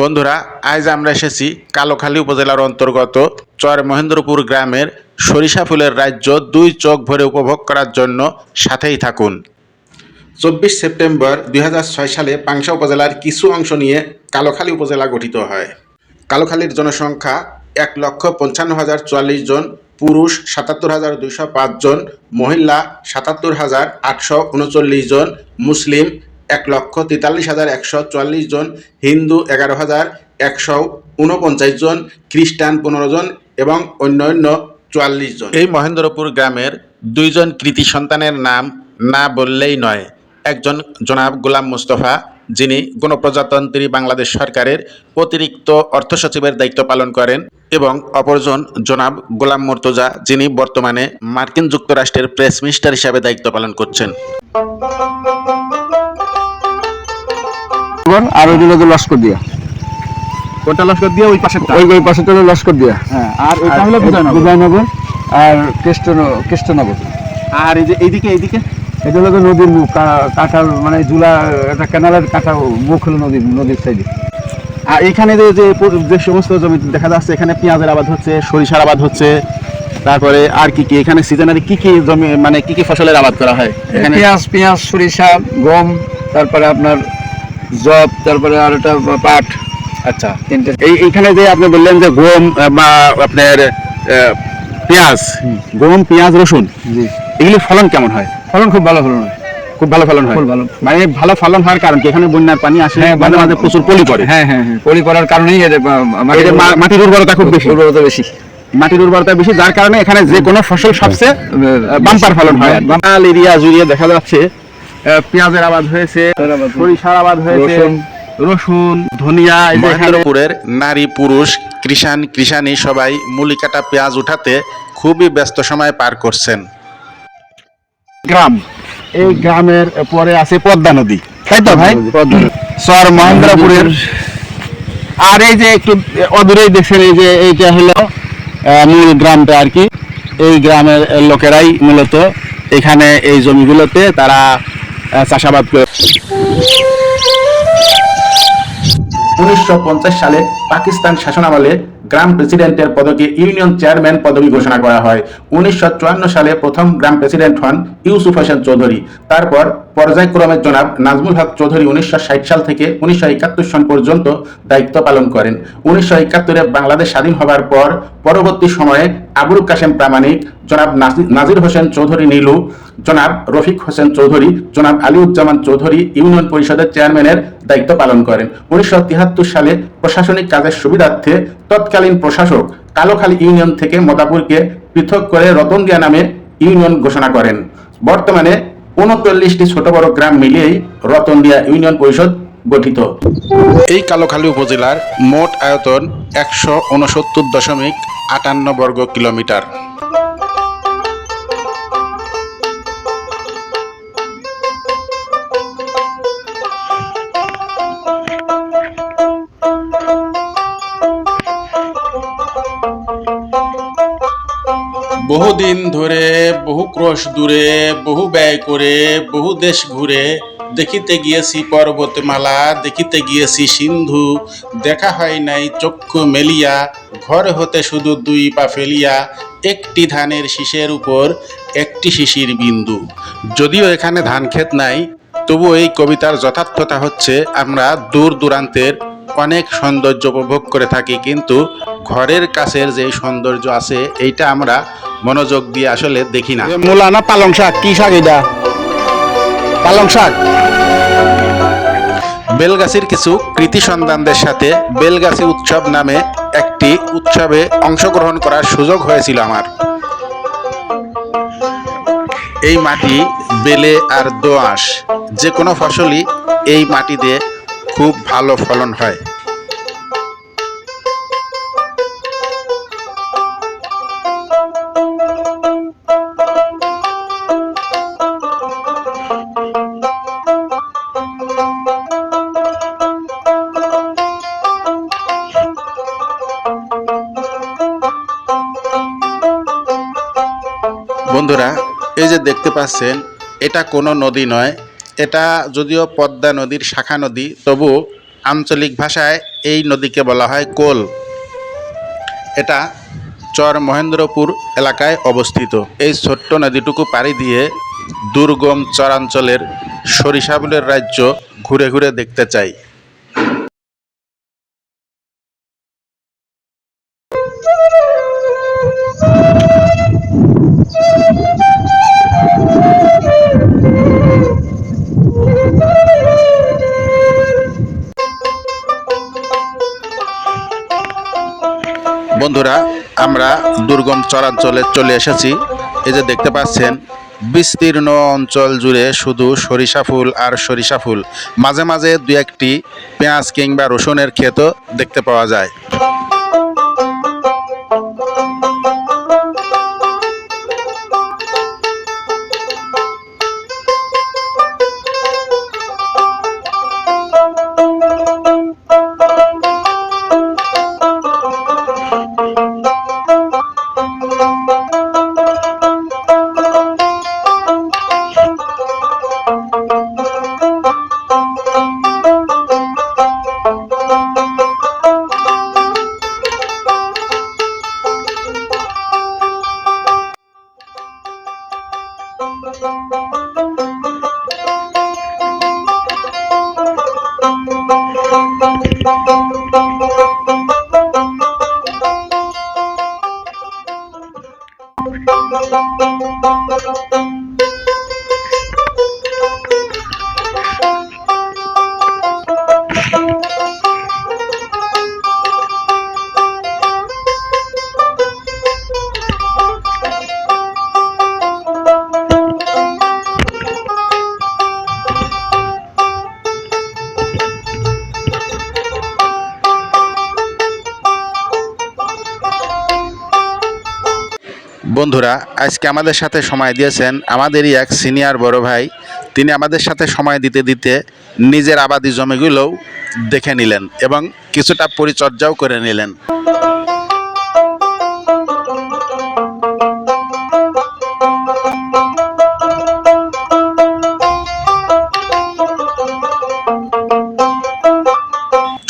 বন্ধুরা, আজ আমরা এসেছি কালোখালী উপজেলার অন্তর্গত চর মহেন্দ্রপুর গ্রামের সরিষা ফুলের রাজ্য দুই চোখ ভরে উপভোগ করার জন্য সাথেই থাকুন। চব্বিশ সেপ্টেম্বর দুই হাজার ছয় সালে পাংশা উপজেলার কিছু অংশ নিয়ে কালোখালী উপজেলা গঠিত হয়। কালোখালীর জনসংখ্যা এক লক্ষ পঞ্চান্ন হাজার চুয়াল্লিশ জন, পুরুষ সাতাত্তর হাজার দুইশো পাঁচ জন, মহিলা সাতাত্তর হাজার আটশো উনচল্লিশ জন, মুসলিম এক লক্ষ তেতাল্লিশ হাজার একশো চুয়াল্লিশ জন, হিন্দু এগারো হাজার একশো উনপঞ্চাশ জন, খ্রিস্টান পনেরো জন এবং অন্যান্য চুয়াল্লিশ জন। এই মহেন্দ্রপুর গ্রামের দুইজন কৃতি সন্তানের নাম না বললেই নয়। একজন জনাব গোলাম মুস্তফা, যিনি গণপ্রজাতন্ত্রী বাংলাদেশ সরকারের অতিরিক্ত অর্থ সচিবের দায়িত্ব পালন করেন এবং অপরজন জনাব গোলাম মুর্তজা, যিনি বর্তমানে মার্কিন যুক্তরাষ্ট্রের প্রেস মিনিস্টার হিসাবে দায়িত্ব পালন করছেন। আর ওই হলো লস্কর দিয়া। কোনটা লস্কর দিয়ে ওই ওই ওই হলো লস্কর দিয়া। হ্যাঁ আর এটা হলো বিজয়নগর। বিজয়নগর আর কৃষ্ণ কৃষ্ণনগর। আর এই যে এইদিকে এইদিকে? এটা হলো নদীর মুখ কাঁঠাল মানে জুলা একটা ক্যানালের মুখ হলো নদীর নদীর সাইডে। আর এখানে যে যে যে সমস্ত জমি দেখা যাচ্ছে এখানে পেঁয়াজের আবাদ হচ্ছে সরিষার আবাদ হচ্ছে তারপরে আর কি কি? এখানে সিজনারি কি কি জমি মানে কি কি ফসলের আবাদ করা হয়? এখানে পেঁয়াজ পেঁয়াজ সরিষা গম তারপরে আপনার জব তারপরে আর একটা পাট। আচ্ছা। এই এইখানে যে আপনি বললেন যে গম বা আপনার পেঁয়াজ গম পেঁয়াজ রসুন এগুলি ফলন কেমন হয়? ফলন খুব ভালো ফলন হয়। খুব ভালো ফলন হয়? ভালো। মানে ভালো ফলন হওয়ার কারণ কি? এখানে বন্যার পানি আসে হ্যাঁ, মাঝে মাঝে প্রচুর পলি পড়ে। হ্যাঁ হ্যাঁ হ্যাঁ পলি পড়ার কারণেই মাটির উর্বরতা খুব বেশি। উর্বরতা বেশি। মাটির উর্বরতা বেশি যার কারণে এখানে যে কোনো ফসল সবচেয়ে বাম্পার ফলন হয়। লাল এরিয়া জুড়ে দেখা যাচ্ছে পেঁয়াজের আবাদ হয়েছে সরিষার আবাদ হয়েছে রসুন। রসুন ধনিয়া এই যে এখানে মহেন্দ্রপুরের নারী পুরুষ কৃষাণ কৃষাণী সবাই মুলিকাটা পেঁয়াজ উঠাতে খুবই ব্যস্ত সময় পার করছেন। গ্রাম। এই গ্রামের পরে আছে পদ্মা নদী। তাই তো ভাই? সর মহেন্দ্রপুরের আর এই যে একটু অদূরেই দেখছেন এই যে এইটা হলো মূল গ্রামটা আর কি। এই গ্রামের লোকেরাই মূলত এখানে এই জমিগুলোতে তারা চাষাবাদ করে। উনিশশো সালে পাকিস্তান শাসনামলে গ্রাম প্রেসিডেন্টের পদকে ইউনিয়ন চেয়ারম্যান পদবি ঘোষণা করা হয়। উনিশশো সালে প্রথম গ্রাম প্রেসিডেন্ট হন ইউসুফ হোসেন চৌধুরী। তারপর পর্যায়ক্রমে জনাব নাজমুল হক চৌধুরী উনিশশো ষাট সাল থেকে উনিশশো সন পর্যন্ত দায়িত্ব পালন করেন। উনিশশো একাত্তরে বাংলাদেশ স্বাধীন হবার পর পরবর্তী সময়ে আবুল কাশেম প্রামাণিক জনাব নাজির হোসেন চৌধুরী নীলু, জনাব রফিক হোসেন চৌধুরী, জনাব আলিউজ্জামান চৌধুরী ইউনিয়ন পরিষদের চেয়ারম্যানের দায়িত্ব পালন করেন। উনিশশো তিয়াত্তর সালে প্রশাসনিক কাজের সুবিধার্থে তৎকালীন প্রশাসক কালোখালী ইউনিয়ন থেকে মদাপুরকে পৃথক করে রতনদিয়া নামে ইউনিয়ন ঘোষণা করেন। বর্তমানে উনচল্লিশটি ছোট বড় গ্রাম মিলিয়েই রতনদিয়া ইউনিয়ন পরিষদ গঠিত। এই কালোখালী উপজেলার মোট আয়তন একশো উনসত্তর দশমিক আটান্ন বর্গ কিলোমিটার। বহুদিন ধরে বহু ক্রোশ দূরে, বহু ব্যয় করে, বহু দেশ ঘুরে, দেখিতে গিয়েছি পর্বতমালা, দেখিতে গিয়েছি সিন্ধু, দেখা হয় নাই চক্ষু মেলিয়া, ঘর হতে শুধু দুই পা ফেলিয়া, একটি ধানের শীষের উপর একটি শিশির বিন্দু। যদিও এখানে ধান ক্ষেত নাই তবু এই কবিতার যথার্থতা হচ্ছে আমরা দূর দূরান্তের অনেক সৌন্দর্য উপভোগ করে থাকি কিন্তু ঘরের কাছের যে সৌন্দর্য আছে এইটা আমরা মনোযোগ দিয়ে আসলে দেখি না। মূলা না পালং শাক কি শাক এটা? পালং শাক? বেলগাছির কিছু কৃতি সন্তানদের সাথে বেলগাছি উৎসব নামে একটি উৎসবে অংশগ্রহণ করার সুযোগ হয়েছিল আমার। এই মাটি বেলে আর দোআঁশ যে কোনো ফসলই এই মাটিতে খুব ভালো ফলন হয়। বন্ধুরা এই যে দেখতে পাচ্ছেন এটা কোনো নদী নয় এটা যদিও পদ্মা নদীর শাখা নদী, তবু আঞ্চলিক ভাষায় এই নদীকে বলা হয় কোল। এটা চর মহেন্দ্রপুর এলাকায় অবস্থিত। এই ছোট্ট নদীটুকু পাড়ি দিয়ে দুর্গম চরাঞ্চলের সরিষাবুলের রাজ্য ঘুরে ঘুরে দেখতে চাই। বন্ধুরা, আমরা দুর্গম চরাঞ্চলে চলে এসেছি। এই যে দেখতে পাচ্ছেন, বিস্তীর্ণ অঞ্চল জুড়ে শুধু সরিষা ফুল আর সরিষা ফুল। মাঝে মাঝে দু একটি পেঁয়াজ কিংবা রসুনের ক্ষেতও দেখতে পাওয়া যায়। বন্ধুরা, আজকে আমাদের সাথে সময় দিয়েছেন আমাদেরই এক সিনিয়র বড় ভাই। তিনি আমাদের সাথে সময় দিতে দিতে নিজের আবাদি জমিগুলোও দেখে নিলেন এবং কিছুটা পরিচর্যাও করে নিলেন।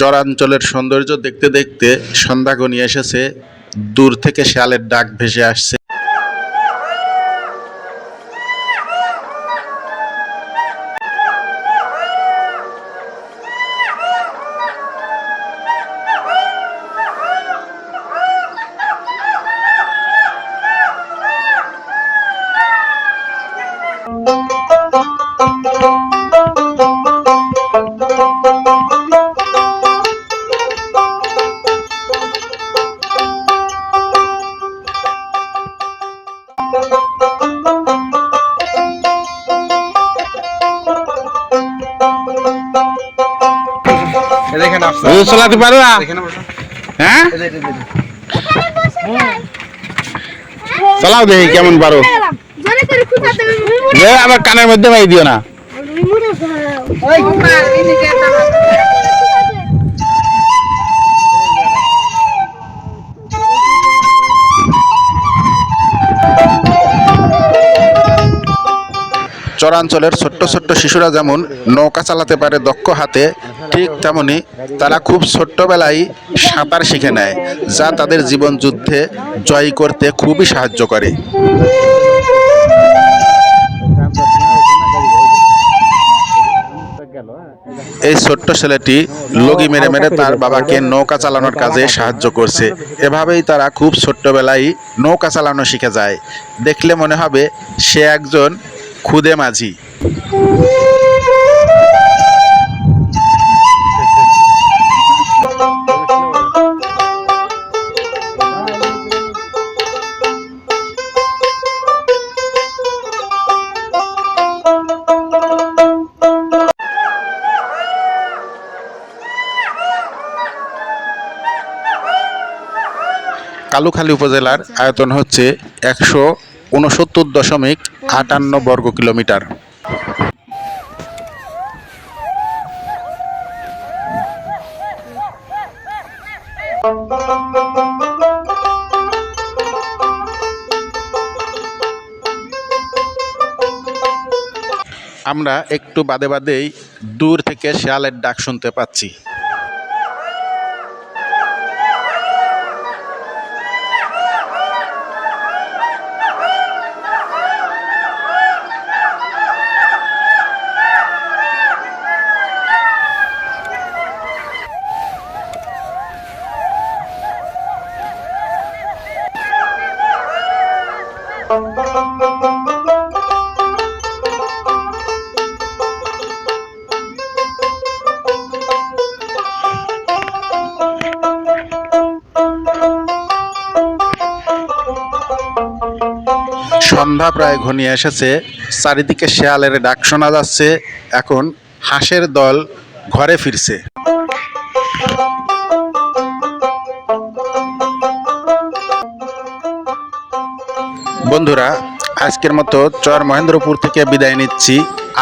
চরাঞ্চলের সৌন্দর্য দেখতে দেখতে সন্ধ্যা ঘনিয়ে এসেছে, দূর থেকে শেয়ালের ডাক ভেসে আসছে। চালাতে পারো? হ্যাঁ? চালাও দেখি কেমন পারো। আবার কানের মধ্যে ভাই দিও না। চরাঞ্চলের ছোট্ট ছোট্ট শিশুরা যেমন নৌকা চালাতে পারে দক্ষ হাতে ঠিক তেমনি তারা খুব ছোট্টবেলায় সাঁতার শিখে নেয়, যা তাদের জীবন যুদ্ধে জয় করতে খুবই সাহায্য করে। এই ছোট্ট ছেলেটি লগি মেরে মেরে তার বাবাকে নৌকা চালানোর কাজে সাহায্য করছে। এভাবেই তারা খুব ছোট্টবেলায় নৌকা চালানো শিখে যায়। দেখলে মনে হবে সে একজন খুদে মাঝি। কালুখালী উপজেলার আয়তন হচ্ছে একশো উনসত্তর দশমিক আটান্ন বর্গ কিলোমিটার। আমরা একটু বাদে বাদেই দূর থেকে শেয়ালের ডাক শুনতে পাচ্ছি। সন্ধ্যা প্রায় ঘনিয়ে এসেছে, চারিদিকে শেয়ালের ডাক শোনা যাচ্ছে, এখন হাঁসের দল ঘরে ফিরছে। বন্ধুরা, আজকের মতো চর মহেন্দ্রপুর থেকে বিদায় নিচ্ছি।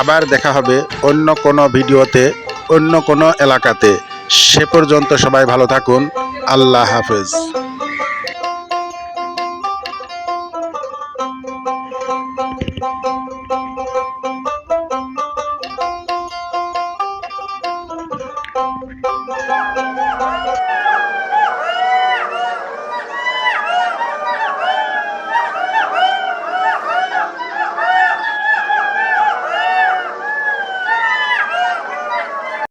আবার দেখা হবে অন্য কোনো ভিডিওতে, অন্য কোনো এলাকাতে। সে পর্যন্ত সবাই ভালো থাকুন। আল্লাহ হাফেজ।